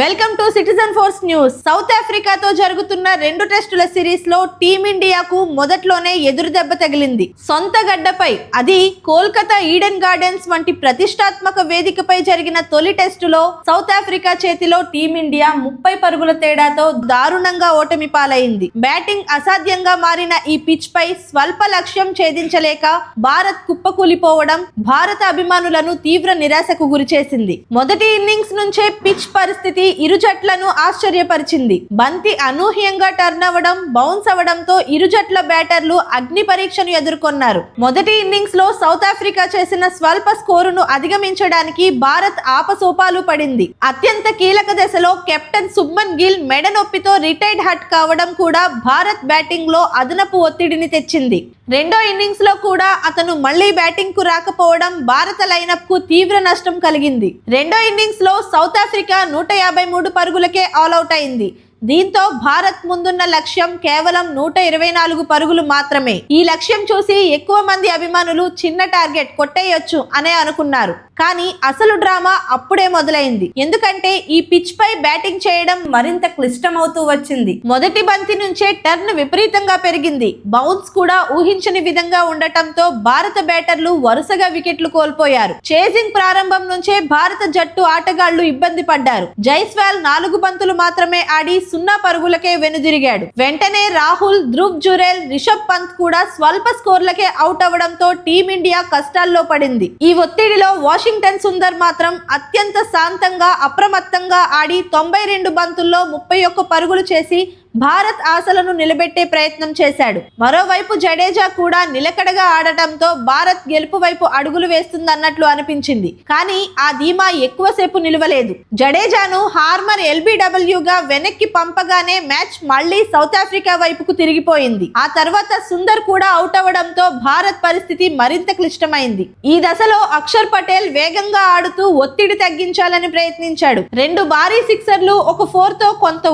Welcome to citizen force news. South ఆఫ్రికాతో జరుగుతున్న రెండు టెస్టుల సిరీస్లో టీమిండియాకు మొదట్లోనే ఎదురు దెబ్బ తగిలింది. సొంత గడ్డపై అది కోల్కతా ఈడెన్ గార్డెన్స్ వంటి ప్రతిష్టాత్మక వేదికపై జరిగిన తొలి టెస్టులో సౌత్ ఆఫ్రికా చేతిలో టీమిండియా ముప్పై పరుగుల తేడాతో దారుణంగా ఓటమి పాలైంది. బ్యాటింగ్ అసాధ్యంగా మారిన ఈ పిచ్ పై స్వల్ప లక్ష్యం ఛేదించలేక భారత్ కుప్పకూలిపోవడం భారత అభిమానులను తీవ్ర నిరాశకు గురిచేసింది. మొదటి ఇన్నింగ్స్ నుంచే పిచ్ పరిస్థితి ఇరు జట్లను ఆశ్చర్యపరిచింది. బంతి అనూహ్యంగా టర్న్ అవ్వడం బౌన్స్ అవ్వడంతో ఇరు జట్ల బ్యాటర్లు అగ్ని పరీక్షను ఎదుర్కొన్నారు. మొదటి ఇన్నింగ్స్లో సౌత్ ఆఫ్రికా చేసిన స్వల్ప స్కోరును అధిగమించడానికి భారత్ ఆపసోపాలు పడింది. అత్యంత కీలక దశలో కెప్టెన్ సుబ్మన్ గిల్ మెడ నొప్పితో రిటైర్డ్ హట్ కావడం కూడా భారత్ బ్యాటింగ్లో అదనపు ఒత్తిడిని తెచ్చింది. రెండో ఇన్నింగ్స్లో కూడా అతను మళ్ళీ బ్యాటింగ్కు రాకపోవడం భారత లైనప్కు తీవ్ర నష్టం కలిగింది. రెండో ఇన్నింగ్స్లో సౌత్ ఆఫ్రికా నూట యాభై మూడు పరుగులకే ఆల్అవుట్ అయింది. దీంతో భారత్ ముందున్న లక్ష్యం కేవలం నూట ఇరవై నాలుగు పరుగులు మాత్రమే. ఈ లక్ష్యం చూసి ఎక్కువ మంది అభిమానులు చిన్న టార్గెట్ కొట్టేయొచ్చు అనే అనుకున్నారు. కానీ అసలు డ్రామా అప్పుడే మొదలైంది. ఎందుకంటే ఈ పిచ్ పై బ్యాటింగ్ చేయడం మరింత క్లిష్టమవుతూ వచ్చింది. మొదటి బంతి నుంచే టర్న్ విపరీతంగా పెరిగింది. బౌన్స్ కూడా ఊహించని విధంగా ఉండటంతో భారత బ్యాటర్లు వరుసగా వికెట్లు కోల్పోయారు. చేజింగ్ ప్రారంభం నుంచే భారత జట్టు ఆటగాళ్ళు ఇబ్బంది పడ్డారు. జైస్వాల్ నాలుగు బంతులు మాత్రమే ఆడి సున్నా పరుగులకే వెనుదిరిగాడు. వెంటనే రాహుల్ ధ్రువ్ జురేల్ రిషబ్ పంత్ కూడా స్వల్ప స్కోర్లకే అవుట్ అవడంతో టీమిండియా కష్టాల్లో పడింది. ఈ ఒత్తిడిలో వాషింగ్టన్ సుందర్ మాత్రం అత్యంత శాంతంగా అప్రమత్తంగా ఆడి తొంభై రెండు బంతుల్లో ముప్పై ఒక్క పరుగులు చేసి భారత్ ఆశలను నిలబెట్టే ప్రయత్నం చేశాడు. మరోవైపు జడేజా కూడా నిలకడగా ఆడటంతో భారత్ గెలుపు వైపు అడుగులు వేస్తుందన్నట్లు అనిపించింది. కానీ ఆ ధీమా ఎక్కువసేపు నిలవలేదు. జడేజాను హార్మర్ ఎల్బీడబ్ల్యూగా వెనక్కి పంపగానే మ్యాచ్ మళ్ళీ సౌత్ ఆఫ్రికా వైపుకు తిరిగిపోయింది. ఆ తర్వాత సుందర్ కూడా అవుట్ అవ్వడంతో భారత్ పరిస్థితి మరింత క్లిష్టమైంది. ఈ దశలో అక్షర్ పటేల్ వేగంగా ఆడుతూ ఒత్తిడి తగ్గించాలని ప్రయత్నించాడు. రెండు భారీ సిక్సర్లు ఒక ఫోర్తో కొంత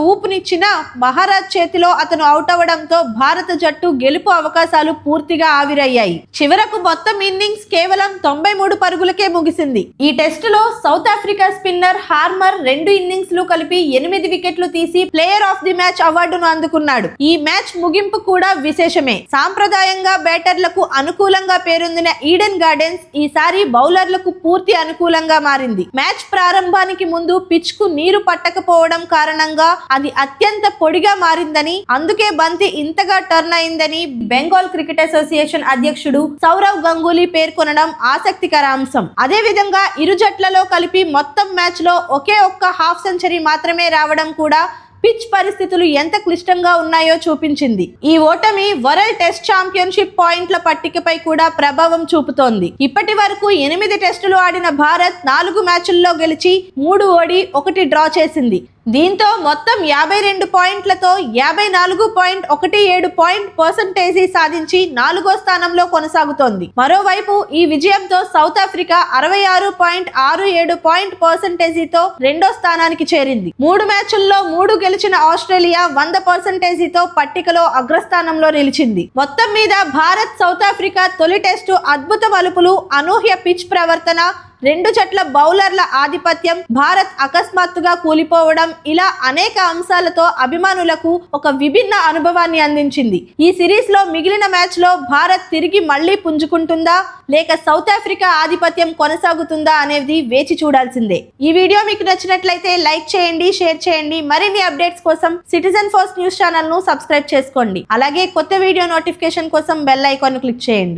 మహా మహారాజ్ చేతిలో అతను అవుట్ అవ్వడంతో భారత జట్టు గెలుపు అవకాశాలు పూర్తిగా ఆవిరయ్యాయి. చివరకు మొత్తం ఇన్నింగ్స్ కేవలం తొంభై మూడు పరుగులకే ముగిసింది. ఈ టెస్టులో సౌత్ ఆఫ్రికా స్పిన్నర్ హార్మర్ రెండు ఇన్నింగ్స్లు కలిపి ఎనిమిది వికెట్లు తీసి ప్లేయర్ ఆఫ్ ది మ్యాచ్ అవార్డును అందుకున్నాడు. ఈ మ్యాచ్ ముగింపు కూడా విశేషమే. సాంప్రదాయంగా బ్యాటర్లకు అనుకూలంగా పేరొందిన ఈడెన్ గార్డెన్స్ ఈసారి బౌలర్లకు పూర్తి అనుకూలంగా మారింది. మ్యాచ్ ప్రారంభానికి ముందు పిచ్కు నీరు పట్టకపోవడం కారణంగా అది అత్యంత పొడిగా మారిందని. అందుకే బంతి ఇంతగా టర్న్ అయిందని బెంగాల్ క్రికెట్ అసోసియేషన్ అధ్యక్షుడు సౌరవ్ గంగూలీ పేర్కొనడం ఆసక్తికర అంశం. అదే విధంగా ఇరు జట్లలో కలిపి మొత్తం మ్యాచ్లో ఒకే ఒక్క హాఫ్ సెంచరీ మాత్రమే రావడం కూడా పిచ్ పరిస్థితులు ఎంత క్లిష్టంగా ఉన్నాయో చూపించింది. ఈ ఓటమి వరల్డ్ టెస్ట్ ఛాంపియన్షిప్ పాయింట్ల పట్టికపై కూడా ప్రభావం చూపుతోంది. ఇప్పటి వరకు ఎనిమిది టెస్టులు ఆడిన భారత్ నాలుగు మ్యాచుల్లో గెలిచి మూడు ఓడి ఒకటి డ్రా చేసింది. దీంతో మొత్తం యాభై రెండు పాయింట్లతో యాభై నాలుగు పాయింట్ ఒకటి ఏడు పాయింట్ పర్సంటేజీ సాధించి నాలుగో స్థానంలో కొనసాగుతోంది. మరోవైపు ఈ విజయంతో సౌత్ ఆఫ్రికా అరవై ఆరు పాయింట్ ఆరు ఏడు పాయింట్ పర్సంటేజీతో రెండో స్థానానికి చేరింది. మూడు మ్యాచ్ల్లో మూడు గెలిచిన ఆస్ట్రేలియా వంద పర్సంటేజీతో పట్టికలో అగ్రస్థానంలో నిలిచింది. మొత్తం మీద భారత్ సౌత్ ఆఫ్రికా తొలి టెస్టు అద్భుత మలుపులు అనూహ్య పిచ్ ప్రవర్తన రెండు జట్ల బౌలర్ల ఆధిపత్యం భారత్ అకస్మాత్తుగా కూలిపోవడం ఇలా అనేక అంశాలతో అభిమానులకు ఒక విభిన్న అనుభవాన్ని అందించింది. ఈ సిరీస్లో మిగిలిన మ్యాచ్లో భారత్ తిరిగి మళ్ళీ పుంజుకుంటుందా? లేక సౌత్ ఆఫ్రికా ఆధిపత్యం కొనసాగుతుందా అనేది వేచి చూడాల్సిందే. ఈ వీడియో మీకు నచ్చినట్లయితే లైక్ చేయండి షేర్ చేయండి. మరిన్ని అప్డేట్స్ కోసం సిటిజన్ ఫోర్స్ న్యూస్ ఛానల్ను సబ్స్క్రైబ్ చేసుకోండి. అలాగే కొత్త వీడియో నోటిఫికేషన్ కోసం బెల్ ఐకాన్ క్లిక్ చేయండి.